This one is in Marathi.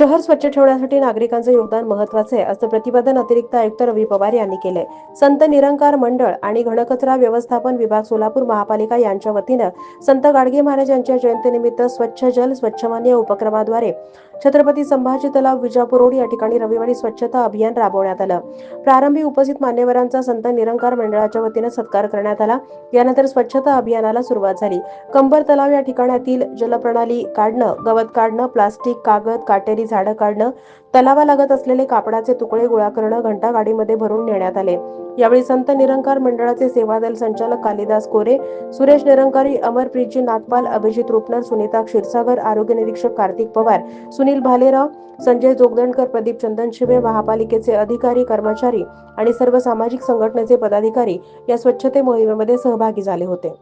शहर स्वच्छ ठेवण्यासाठी नागरिकांचे योगदान महत्त्वाचे आहे असं प्रतिपादन अतिरिक्त आयुक्त रवी पवार यांनी केले संत निरंकार मंडळ आणि घनकचरा व्यवस्थापन विभाग सोलापूर महापालिका यांच्या वतीनं संत गाडगे महाराज यांच्या जयंतीनिमित्त स्वच्छ जल स्वच्छ मान्य उपक्रमाद्वारे छत्रपती संभाजी तलाव विजापूर रोड या ठिकाणी रविवारी स्वच्छता अभियान राबवण्यात आलं. प्रारंभी उपस्थित मान्यवरांचा संत निरंकार मंडळाच्या वतीनं सत्कार करण्यात आला. यानंतर स्वच्छता अभियानाला सुरुवात झाली. कंबर तलाव या ठिकाणातील जलप्रणाली काढणं गवत काढणं प्लास्टिक कागद काटेरी झाडं काढणं तलावालागत असलेले कापडाचे तुकडे गोळा करणं घंटा गाडीमध्ये भरून नेण्यात आले. यावेळी संत निरंकार मंडळाचे सेवादल संचालक कालिदास कोरे सुरेश निरंकारी अमरप्रीतजी नागपाल अभिजित रुपनर सुनीता क्षीरसागर आरोग्य निरीक्षक कार्तिक पवार सुनील भालेराव संजय जोगदंडकर प्रदीप चंदन शिवे महापालिकेचे अधिकारी कर्मचारी आणि सर्व सामाजिक संघटनेचे पदाधिकारी या स्वच्छते मोहिमेमध्ये सहभागी झाले होते.